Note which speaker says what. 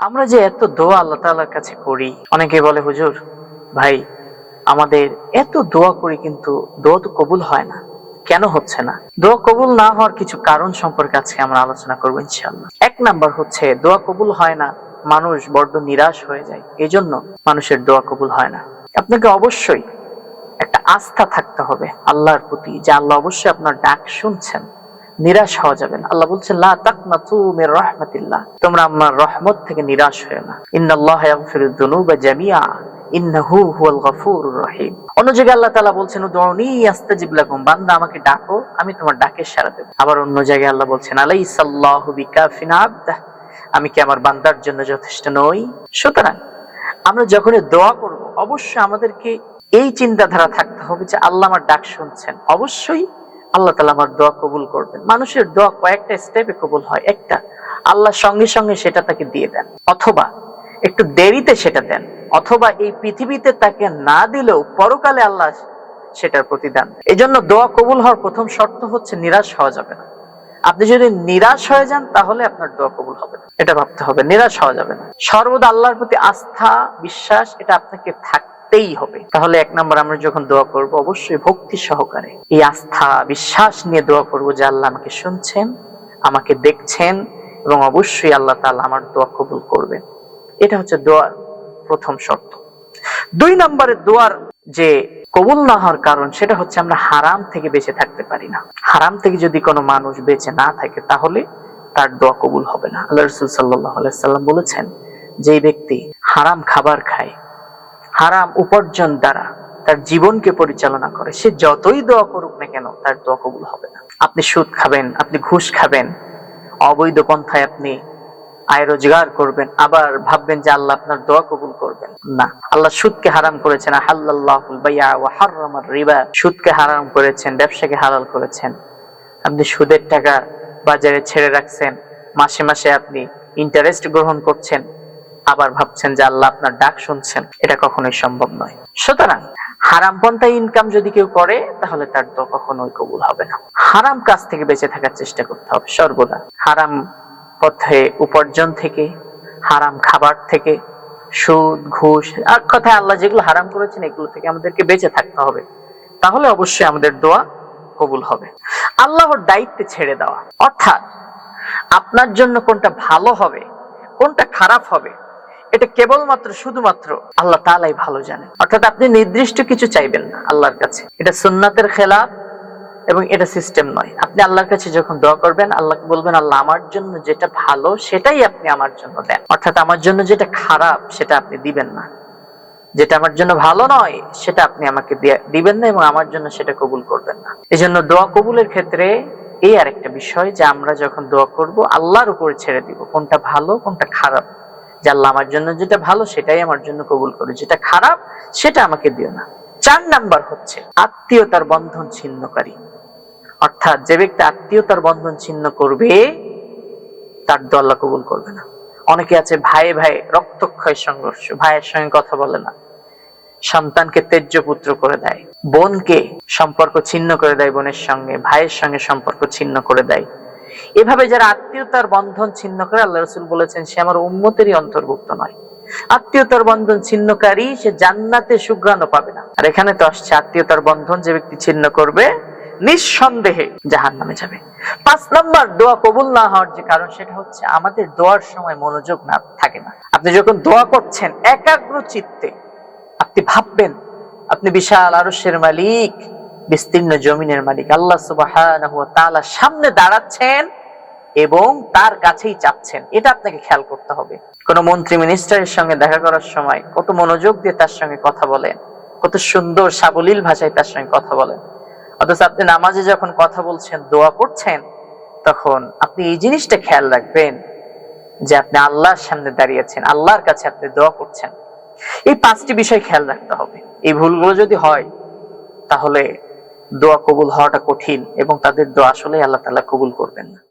Speaker 1: আমরা যে এত দোয়া আল্লাহ তাআলার কাছে করি অনেকে বলে, হুজুর, ভাই, আমাদের এত দোয়া করি কিন্তু দোয়া তো কবুল হয় না। কেন হচ্ছে না? দোয়া কবুল না হওয়ার কিছু কারণ সম্পর্কে আজকে আমরা আলোচনা করব ইনশাল্লাহ এক নাম্বার হচ্ছে, দোয়া কবুল হয় না, মানুষ বড্ড নিরাশ হয়ে যায়। এজন্য মানুষের দোয়া কবুল হয় না। আপনাকে অবশ্যই একটা আস্থা থাকতে হবে আল্লাহর প্রতি, যে আল্লাহ অবশ্যই আপনার ডাক শুনছেন। নিরাশ হওয়া যাবে না। আল্লাহ বলছেন লা তাকনাতু মির রাহমাতিল্লাহ। তোমরা আমার রহমত থেকে নিরাশ হয়ে না। ইন্নাল্লাহ ইয়াগফিরুদ দুনুবা জামিআ, ইন্নাহু হুয়াল গফুরুর রহিম। অন্য জায়গায় আল্লাহ তাআলা বলছেন, উদউনি লাকুম, বান্দা আমাকে ডাকো, আমি তোমার ডাকে সাড়া দেব। আবার অন্য জায়গায় আল্লাহ বলছেন, আলাইসাল্লাহু বিকাফিন আবদাহ আমি কি আমার বান্দার জন্য যথেষ্ট নই? সুতরাং আমরা যখন দোয়া করব, অবশ্যই আমাদেরকে এই চিন্তাধারা থাকতে হবে যে আল্লাহ আমার ডাক শুনছেন। অবশ্যই আল্লাহ তালা আমার দোয়া কবুল করবেন। মানুষের দোয়া কয়েকটা স্টেপে কবুল হয়। একটা, আল্লাহ সঙ্গে সঙ্গে সেটা তাকে দিয়ে দেন। অথবা একটু দেরিতে সেটা দেন। অথবা এই পৃথিবীতে তাকে না দিলেও পরকালে আল্লাহ সেটার প্রতিদান এই জন্য দোয়া কবুল হওয়ার প্রথম শর্ত হচ্ছে নিরাশ হওয়া যাবে না। আপনি যদি নিরাশ হয়ে যান, তাহলে আপনার দোয়া কবুল হবে এটা ভাবতে হবে। নিরাশ হওয়া যাবে না। সর্বদা আল্লাহর প্রতি আস্থা, বিশ্বাস, এটা আপনাকে থাকতেই হবে। তাহলে এক নম্বর আমরা যখন দোয়া করব, অবশ্যই ভক্তি সহকারে এই আস্থা, বিশ্বাস নিয়ে দোয়া করব যে আল্লাহ আমাকে শুনছেন, আমাকে দেখছেন এবং অবশ্যই আল্লাহ তাআলা আমার দোয়া কবুল করবেন। এটা হচ্ছে দোয়ার প্রথম শর্ত। দুই নম্বরে দোয়ার যে কবুল না হওয়ার কারণ, সেটা হচ্ছে আমরা হারাম থেকে বেঁচে থাকতে পারি না। হারাম থেকে যদি কোনো মানুষ বেঁচে না থাকে, তাহলে তার দোয়া কবুল হবে না। আল্লাহ রসুল সাল্লাহ সাল্লাম বলেছেন যে ব্যক্তি হারাম খাবার খায় হারাম উপার্জন দ্বারা তার জীবনকে পরিচালনা করে। সে যতই দোয়া করুক না কেন, তার দোয়া কবুল হবে না। আপনি সুদ খাবেন, আপনি ঘুষ খাবেন, অবৈধ পন্থায় আপনি আয় রোজগার করবেন, আবার ভাববেন যে আল্লাহ আপনার দোয়া কবুল করবেন। না, আল্লাহ সুদকে হারাম করেছেন। রিবা। সুদকে হারাম করেছেন, ব্যবসাকে হালাল করেছেন। আপনি সুদের টাকা বাজারে ছেড়ে রাখছেন, মাসে মাসে আপনি ইন্টারেস্ট গ্রহণ করছেন। আবার ভাবছেন যে আল্লাহ আপনার ডাক শুনছেন। এটা কখনোই সম্ভব নয়। সুতরাং হারাম পন্থায় ইনকাম যদি কেউ করে, তাহলে তার তো কখনোই কবুল হবে না। হারাম কাজ থেকে বেঁচে থাকার চেষ্টা করতে হবে সর্বদা। হারাম পথে উপার্জন থেকে, হারাম খাবার থেকে, সুদ, ঘুষ আর কথায় আল্লাহ যেগুলো হারাম করেছেন, এগুলো থেকে আমাদেরকে বেঁচে থাকতে হবে। তাহলে অবশ্যই আমাদের দোয়া কবুল হবে। আল্লাহর দায়িত্বে ছেড়ে দেওয়া। অর্থাৎ আপনার জন্য কোনটা ভালো হবে, কোনটা খারাপ হবে এটা কেবলমাত্র, শুধুমাত্র আল্লাহ তালাই ভালো জানেন। অর্থাৎ আপনি নির্দিষ্ট কিছু চাইবেন না আল্লাহর কাছে। এটা সুন্নাতের খেলাফ এবং এটা সিস্টেম নয়। আপনি আল্লাহর কাছে যখন দোয়া করবেন, আল্লাহকে বলবেন, আল্লাহ, আমার জন্য যেটা ভালো, সেটাই আপনি আমার জন্য দেন। অর্থাৎ আমার জন্য যেটা খারাপ, সেটা আপনি দিবেন না। যেটা আমার জন্য ভালো নয়, সেটা আপনি আমাকে দিবেন না এবং আমার জন্য সেটা কবুল করবেন না। এই জন্য দোয়া কবুলের ক্ষেত্রে এই আরেকটা বিষয় যে আমরা যখন দোয়া করব, আল্লাহর উপরে ছেড়ে দিব, কোনটা ভালো, কোনটা খারাপ। যে আল্লাহ আমার জন্য যেটা ভালো সেটাই আমার জন্য কবুল করে, যেটা খারাপ সেটা আমাকে দিও না। চার নাম্বার হচ্ছে আত্মীয়তার বন্ধন ছিন্নকারী। অর্থাৎ যে ব্যক্তি আত্মীয়তার বন্ধন ছিন্ন করবে, তার দোয়া কবুল করবে না। অনেকে আছে ভাই ভাই রক্তক্ষয় সংঘর্ষ, ভাইয়ের সঙ্গে কথা বলে না। সন্তানকে তেজ্য পুত্র করে দেয়, বোনকে সম্পর্ক ছিন্ন করে দেয় বোনের সঙ্গে, ভাইয়ের সঙ্গে সম্পর্ক ছিন্ন করে দেয়। এভাবে যারা আত্মীয়তার বন্ধন ছিন্ন করে, আল্লাহ রসুল বলেছেন, সে আমার উম্মতেরই অন্তর্ভুক্ত নয়। আত্মীয়তার বন্ধন ছিন্নকারী, সে জান্নাতে সুগ্রাণ পাবে না। আর এখানে তো আসছে, আত্মীয়তার বন্ধন যে ব্যক্তি ছিন্ন করবে, নিঃসন্দেহে জাহান নামে যাবে। পাঁচ নম্বর, দোয়া কবুল না হওয়ার যে কারণ, সেটা হচ্ছে আমাদের দোয়ার সময় মনোযোগ না, থাকে না। আপনি যখন দোয়া করছেন, একাগ্র চিত্তে, আপনি ভাববেন, আপনি বিশাল আরশের মালিক বিস্তীর্ণ জমিনের মালিক। আল্লাহ তাআলা সামনে দাঁড়াচ্ছেন এবং তার কাছেই চাচ্ছেন। এটা আপনাকে খেয়াল করতে হবে। কোন মন্ত্রী মিনিস্টারের সঙ্গে দেখা করার সময় কত মনোযোগ দিয়ে তার সঙ্গে কথা বলেন। কত সুন্দর সাবলীল ভাষায় তার সঙ্গে কথা বলেন। অথচ আপনি নামাজে যখন কথা বলছেন, দোয়া করছেন, তখন আপনি এই জিনিসটা খেয়াল রাখবেন যে আপনি আল্লাহর সামনে দাঁড়িয়েছেন, আল্লাহর কাছে আপনি দোয়া করছেন। এই পাঁচটি বিষয় খেয়াল রাখতে হবে। এই ভুলগুলো যদি হয়, তাহলে দোয়া কবুল হওয়াটা কঠিন এবং তাদের দোয়া আসলে আল্লাহ তালা কবুল করবেন না।